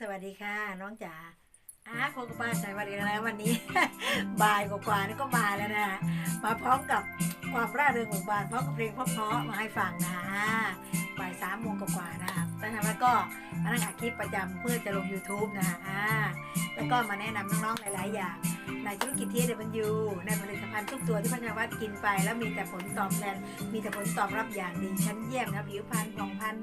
สวัสดีค่ะ น้องจ๋าอ่าพบกับป้าสายวันกันแล้ววันนี้ บ่ายกว่าๆนี่ก็มาแล้วนะมาพร้อมกับความร่าเริงของบ้านพร้อมกับเพลงเพราะๆมาให้ฟังนะบ่ายสามโมงกว่าๆนะคะตั้งแต่วันก็มานั่งอัดคลิปประจำเพื่อจะลง YouTube นะอ่าแล้วก็มาแนะนำน้องๆหลายๆอย่าง ในธุรกิจที่เดบันยูในผลิตภัณฑ์ทุกตัวที่พัชรวัตกินไป แล้วมีแต่ผลตอบแทนมีแต่ผลตอบรับอย่างดีชั้นเยี่ยมนะผิวพรรณผ่องพรรณ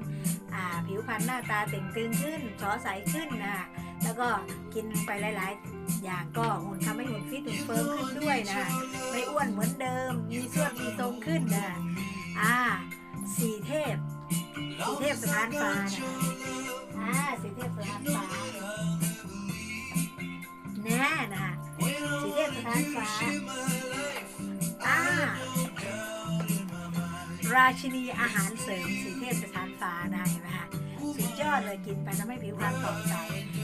ผิวพรรณหน้าตาเต่งตึงขึ้นชอใสขึ้นนะแล้วก็กินไปหลาย ๆ อย่างก็หุ่นทำให้หุ่นฟิตหุ่นเฟิร์มขึ้นด้วยนะไม่อ้วนเหมือนเดิม มีส่วนมีทรงขึ้นนะอ่าสีเทพสีเทพสถานฟ้านะอ่าสีเทพสถานฟ้า ฟ้าอ่าราชินีอาหารเสริมสีเทพสถานฟ้านะเห็นไหมคะสุดยอดเลยกินไปทำให้ผิวพรรณผ่องใส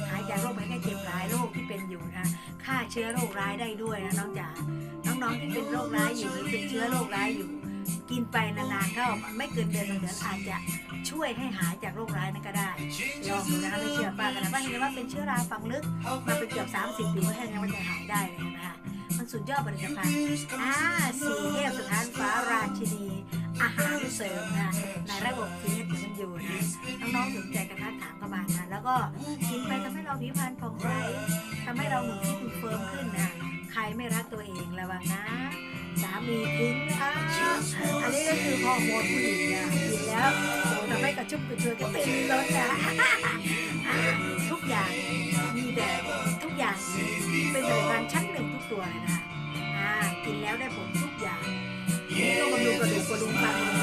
หายจากโรคภัยไข้เจ็บหลายโรคที่เป็นอยู่นะฆ่าเชื้อโรคร้ายได้ด้วยนะน้องจ๋าน้องๆที่เป็นโรคร้ายอยู่หรือเป็นเชื้อโรคร้ายอยู่ กินไปนานๆเข้าไม่เกินเดือนสองเดือนอาจจะช่วยให้หายจากโรคร้ายนั้นก็ได้ลองดูนะคะไม่เชื่อป้ากันนะว่าเห็นว่าเป็นเชื้อราฝังลึกมาเป็นเกือบ30ปีก็แค่ยังมันยังหายได้เลยนะคะ สุดยอดผลิตภัณฑ์อ่าสีเทพสถานฟ้าราชินี อาหารเสริมนะในระบบทีเอสมันอยู่นะน้องๆสนใจกระทักถามเข้ามานะแล้วก็กินไปทำให้เราผิวพรรณผ่องใสทำให้เราหุ่นฟิตหุ่นเฟิร์มขึ้นนะใครไม่รักตัวเองระวังนะสามีทิ้งอ่าอันนี้ก็คือฮอโมนผู้หญิงนะกินแล้วโอ้ทำให้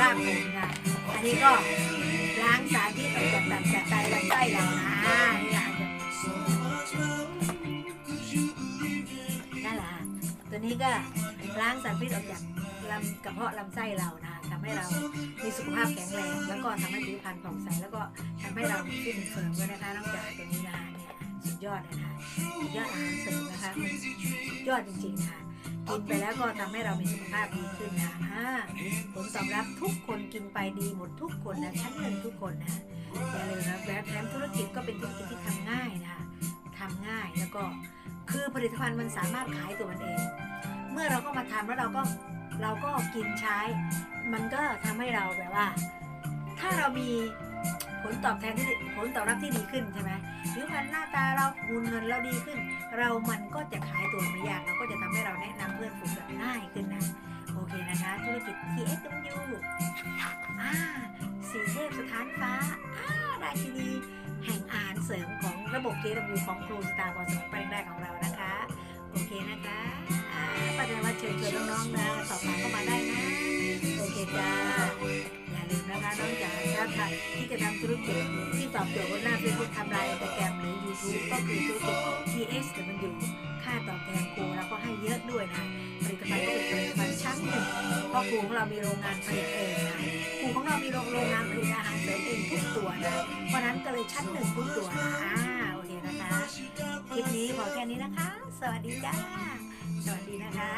ากผมนะอันนี้ก็ล้างสารที่ออกจากตับจากไตลำไส้เรานะอ่านี่แหละนั่นแหละตัวนี้ก็ล้างสารพิษออกจากลำกระเพาะลำไส้เรานะทำให้เรามีสุขภาพแข็งแรง แล้วก็ทำให้ผิวพรรณผ่องใสแล้วก็ทำให้เราฟิตเฟิร์มด้วยนะคะนอกจากตัวนี้นะคะเนี่ยสุดยอดเลยนะคะสุดยอดอาหารเสริมนะคะสุดยอดจริงๆค่ะกินไปแล้วก็ทำให้เรามีสุขภาพดีขึ้นนะอ่าผลตอบ รับทุกคนกินไปดีหมดทุกคนนะชั้นหนึ่งทุกคนนะอย่าลืมนะแบบแถมธุรกิจก็เป็นธุรกิจที่ทำง่ายนะคะทำง่ายแล้วก็คือผลิตภัณฑ์มันสามารถขายตัวมันเอง เมื่อเราก็มาทำแล้วเราก็เราก็กินใช้ มันก็ทำให้เราแบบว่า ถ้าเรามีผลตอบแทนที่ผลตอบรับที่ดีขึ้นใช่ไหมผิวพรรณหน้าตาเราหุ่นเงินเราดีขึ้น เรามันก็จะขายตัวไม่ยากเราก็จะทำให้เราแนะนำเพื่อนฝูงแบบง่า รกิจ TSW อ่าสีเทพสถานฟ้าอ่าราชินีแห่งอาหารเสริมของระบบ TSW ของครูสตาร์บอลสองแปลงแรกของเรานะคะ โอเคนะคะอ่าปัจจัยว่าเชิญชวนน้องๆนะสอบถามเข้ามาได้นะ โอเคจ้าอย่าลืมนะคะน้องจ๋าถ้าใครที่จะทำธุรกิจที่ตอบโจทย์บนหน้าเฟซบุ๊กทำลายโปรแกรมหรือ YouTube ก็คือธุรกิจ TS แต่มันอยู่ค่าตอบแทนครูแล้วก็ให้เยอะด้วยนะผลิตภัณฑ์ก็เป็นผลิตภัณฑ์ชั้นหนึ่ง เพราะครูของเรามีโรงงานผลิตเองค่ะครูของเรามีโรงงานผลิตอาหารเสริมเองทุกตัวนะเพราะนั้นก็เลยชั้นหนึ่งทุกตัวอ่าโอเคนะคะคลิปนี้ขอแค่นี้นะคะ สวัสดีจ้าสวัสดีนะคะ